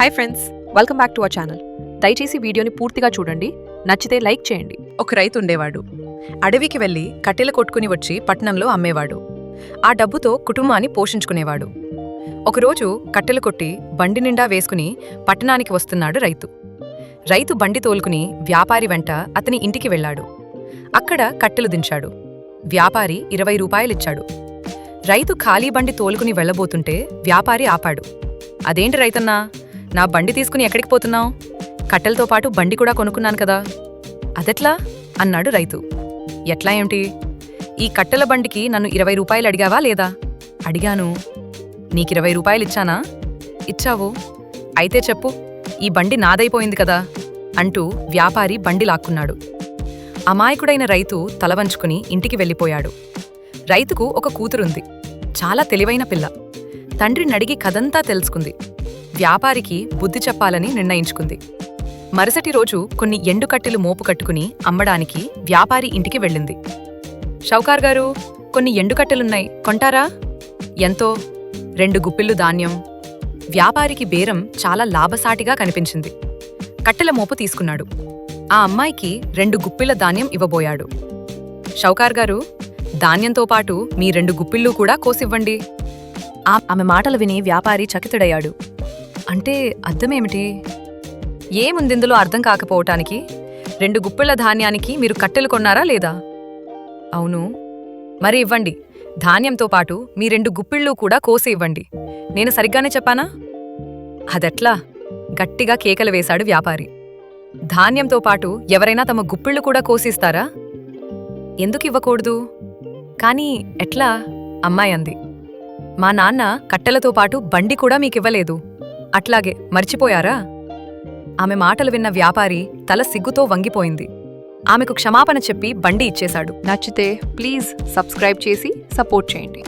Hi friends welcome back to our channel దయచేసి వీడియోని పూర్తిగా చూడండి నచ్చితే లైక్ చేయండి. ఒక రైతు ఉండేవాడు. అడవికి వెళ్ళి కట్టెలు కొట్టుకుని వచ్చి పట్నంలో అమ్మేవాడు. ఆ డబ్బుతో కుటుంబాన్ని పోషించుకునేవాడు. ఒకరోజు కట్టెలు కొట్టి బండి నిండా వేసుకుని పట్టణానికి వస్తున్నాడు రైతు. రైతు బండి తోలుకుని వ్యాపారి వెంట అతని ఇంటికి వెళ్ళాడు. అక్కడ కట్టెలు దించాడు. వ్యాపారి ఇరవై రూపాయలిచ్చాడు. రైతు ఖాళీ బండి తోలుకుని వెళ్ళబోతుంటే వ్యాపారి ఆపాడు. అదేంటి రైతన్నా నా బండి తీసుకుని ఎక్కడికి పోతున్నావు? కట్టెలతో పాటు బండి కూడా కొనుక్కున్నాను కదా. అదెట్లా? అన్నాడు రైతు. ఎట్లా ఏమిటి? ఈ కట్టెల బండికి నన్ను ఇరవై రూపాయలు అడిగావా లేదా? అడిగాను. నీకిరవై రూపాయలు ఇచ్చానా? ఇచ్చావు. అయితే చెప్పు ఈ బండి నాదైపోయింది కదా అంటూ వ్యాపారి బండి లాక్కున్నాడు. అమాయకుడైన రైతు తలవంచుకుని ఇంటికి వెళ్ళిపోయాడు. రైతుకు ఒక కూతురుంది. చాలా తెలివైన పిల్ల. తండ్రిని అడిగి కథంతా తెలుసుకుంది. వ్యాపారికి బుద్ధి చెప్పాలని నిర్ణయించుకుంది. మరుసటి రోజు కొన్ని ఎండుకట్టెలు మోపు కట్టుకుని అమ్మడానికి వ్యాపారి ఇంటికి వెళ్ళింది. షౌకార్ గారు కొన్ని ఎండుకట్టెలున్నాయి కొంటారా? ఎంతో. రెండు గుప్పిళ్ళు ధాన్యం. వ్యాపారికి బేరం చాలా లాభసాటిగా కనిపించింది. కట్టెల మోపు తీసుకున్నాడు. ఆ అమ్మాయికి రెండు గుప్పిళ్ళ ధాన్యం ఇవ్వబోయాడు. షౌకార్ గారు ధాన్యంతో పాటు మీ రెండు గుప్పిళ్ళు కూడా కోసివ్వండి. ఆ- ఆమె మాటలు విని వ్యాపారి చకితుడయ్యాడు. అంటే అర్థమేమిటి? ఏముందిందులో అర్థం కాకపోవటానికి? రెండు గుప్పిళ్ళ ధాన్యానికి మీరు కట్టెలు కొన్నారా లేదా? అవును. మరి ఇవ్వండి. ధాన్యంతో పాటు మీ రెండు గుప్పిళ్ళు కూడా కోసి ఇవ్వండి. నేను సరిగ్గానే చెప్పానా? అదెట్లా? గట్టిగా కేకలు వేశాడు వ్యాపారి. ధాన్యంతో పాటు ఎవరైనా తమ గుప్పిళ్ళు కూడా కోసిస్తారా ఎందుకు ఇవ్వకూడదు? కానీ ఎట్లా? అమ్మాయి అంది. మా నాన్న కట్టెలతో పాటు బండి కూడా మీకివ్వలేదు. అట్లాగే మర్చిపోయారా? ఆమె మాటలు విన్న వ్యాపారి తల సిగ్గుతో వంగిపోయింది. ఆమెకు క్షమాపణ చెప్పి బండి ఇచ్చేశాడు. నచ్చితే ప్లీజ్ సబ్స్క్రైబ్ చేసి సపోర్ట్ చేయండి.